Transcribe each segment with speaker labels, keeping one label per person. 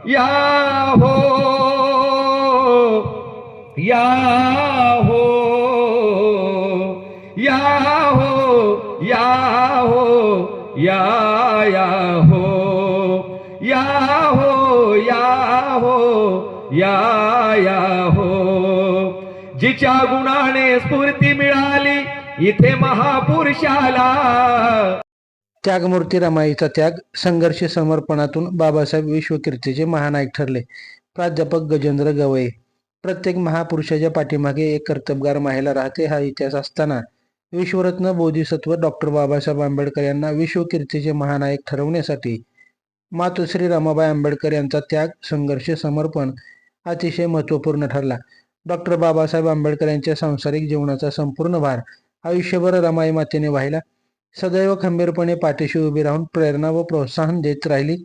Speaker 1: या हो या हो या हो या हो या या हो या हो या हो या या हो जिच्या गुणाने स्फूर्ती मिळाली इथे महापुरुषाला
Speaker 2: त्यागमूर्ती रमाईचा त्याग संघर्ष समर्पणातून बाबासाहेब विश्वकीर्तीचे महानायक ठरले. प्राध्यापक गजेंद्र गवई. प्रत्येक महापुरुषाच्या पाठीमागे एक कर्तबगार महिला राहते हा इतिहास असताना विश्वरत्न बोधिसत्व डॉक्टर बाबासाहेब आंबेडकर यांना विश्वकीर्तीचे महानायक ठरवण्यासाठी मातोश्री रमाबाई आंबेडकर यांचा त्याग संघर्ष समर्पण अतिशय महत्त्वपूर्ण ठरला. डॉक्टर बाबासाहेब आंबेडकर यांच्या सांसारिक जीवनाचा संपूर्ण भार आयुष्यभर रमाई मातेने वाहिला. सदैव खंबीरपणे पाठीशी उभी राहून प्रेरणा व प्रोत्साहन देत राहिली.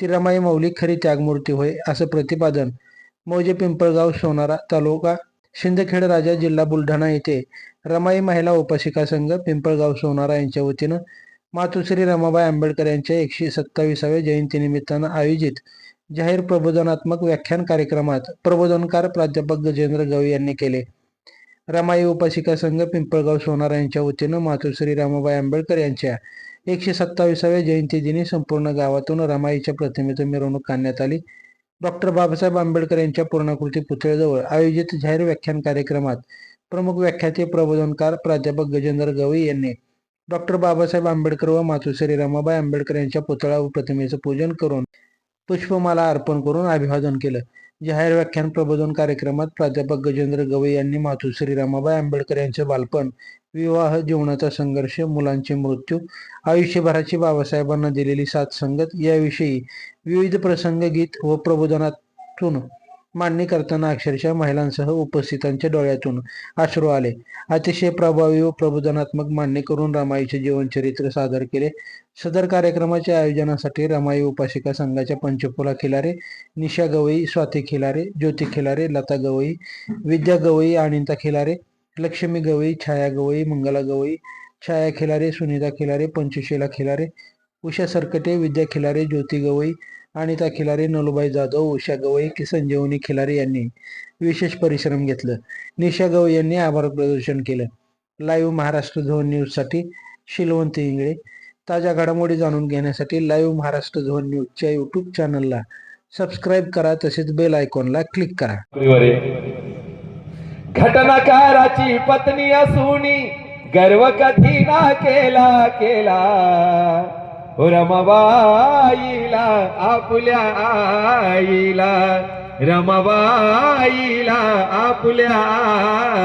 Speaker 2: ती रमाई मौलिक खरी त्यागमूर्ती होय असं प्रतिपादन मौजे पिंपळगाव सोनारा तालुका शिंदखेड राजा जिल्हा बुलढाणा येथे रमाई महिला उपासिका संघ पिंपळगाव सोनारा यांच्या वतीनं मातोश्री रमाबाई आंबेडकर यांच्या एकशे सत्तावीसाव्या जयंतीनिमित्तानं आयोजित जाहीर प्रबोधनात्मक व्याख्यान कार्यक्रमात प्रबोधनकार प्राध्यापक गजेंद्र गवई यांनी केले. रमाई उपासिका संघ पिंपळगाव सोनारा यांच्या वतीनं मातोश्री रामाबाई आंबेडकर यांच्या एकशे सत्तावीसाव्या जयंती दिनी संपूर्ण गावातून रमाईच्या प्रतिमेचं मिरवणूक काढण्यात आली. डॉक्टर बाबासाहेब आंबेडकर यांच्या पूर्णाकृती पुतळ्याजवळ आयोजित जाहीर व्याख्यान कार्यक्रमात प्रमुख व्याख्याते प्रबोधनकार प्राध्यापक गजेंद्र गवई यांनी डॉक्टर बाबासाहेब आंबेडकर व मातोश्री रमाबाई आंबेडकर यांच्या पुतळा व प्रतिमेचं पूजन करून पुष्पमाला अर्पण करून अभिवादन केलं. जाहीर व्याख्यान प्रबोधन कार्यक्रमात प्राध्यापक गजेंद्र गवई यांनी मातोश्री रमाबाई आंबेडकर यांचे बालपण विवाह जीवनाचा संघर्ष मुलांचे मृत्यू आयुष्यभराची बाबासाहेबांना दिलेली साथ संगत याविषयी विविध प्रसंग गीत व प्रबोधनातून मांडणी करताना अक्षरशः महिलांसह उपस्थितांच्या डोळ्यातून अश्रू आले. अतिशय प्रभावी व प्रबोधनात्मक मांडणी करून रमाईचे जीवनचरित्र सादर केले. सदर कार्यक्रमाच्या आयोजनासाठी रमाई उपासिका संघाच्या पंचपुला खिलारे निशा गवई स्वाती खिलारे ज्योती खिलारे लता गवई विद्या गवई अनिता खिलारे लक्ष्मी गवई छाया गवई मंगला गवई छाया खिलारे सुनीता खिलारे पंचशीला खिलारे उषा सरकटे विद्या खिलारे ज्योती गवई अनिता खिलारी नलुबाई जाधव उषा गवई की संजीवनी खिलारी यांनी विशेष परिश्रम घेतलं. निशा गवई यांनी आभार प्रदर्शन केलं. लाईव्ह महाराष्ट्र झोन न्यूजसाठी शिलवंत इंगळे. ताज्या घडामोडी जाणून घेण्यासाठी लाईव्ह महाराष्ट्र झोन न्यूजच्या यूट्यूब चॅनलला सबस्क्राईब करा तसेच बेल आयकॉनला क्लिक करा.
Speaker 1: घटनाकाराची पत्नी असून गर्व कधी ना केला केला. रमाबाईला आपल्या आईला. रमाबाईला आपल्या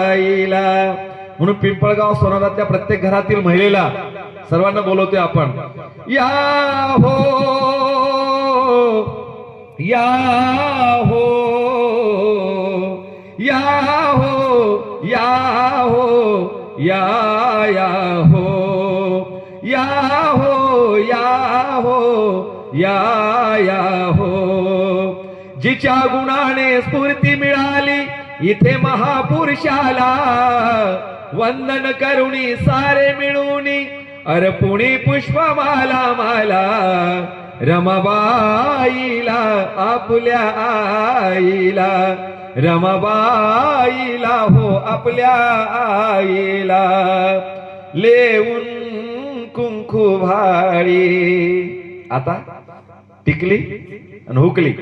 Speaker 1: आईला. म्हणून पिंपळगाव सोनारातल्या प्रत्येक घरातील महिलेला सर्वांना बोलवतोय आपण. या हो या हो या हो या हो या या हो. या हो या हो या या हो जिच्या गुणाने स्फूर्ती मिळाली इथे महापुरुषाला वंदन करुणी सारे मिळूनी अर्पुणी पुष्पमाला माला रमाबाईला आपल्या आईला. रमाबाईला हो आपल्या आईला. लेऊन कुंकू भाळी आता टिकली आणि हुकली.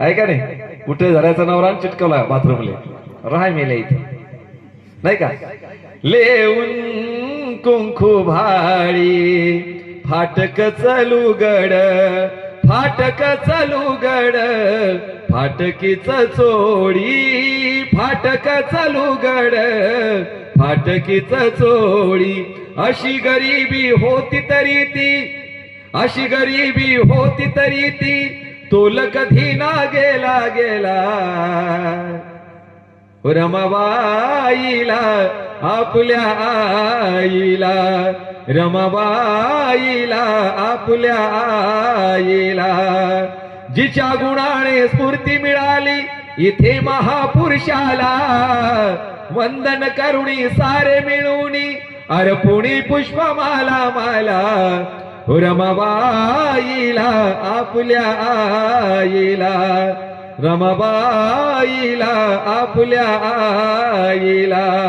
Speaker 1: आहे का नाही? कुठे झरायचा नवरा चिटकवला बाथरूमले. राय मेले इथे. नाही का? लेऊन कुंकू भाळी फाटक चलू गड फाटक चालू गड. फाटकीच चोळी फाटक चालू गड. फाटकीच चोळी अशी गरिबी होती तरी ती अशी गरिबी होती तरी ती तोल कधी ना गेला गेला. रमाबाईला आपल्या आईला रमाबाईला आपल्या आईला. जिच्या गुणाने स्फूर्ती मिळाली इथे महापुरुषाला. वंदन करुणी सारे मिळूनी अर्पुणी पुष्पमाला माला हो रमाबाईला आपल्या आईला. रमाबाईला आपल्या आईला.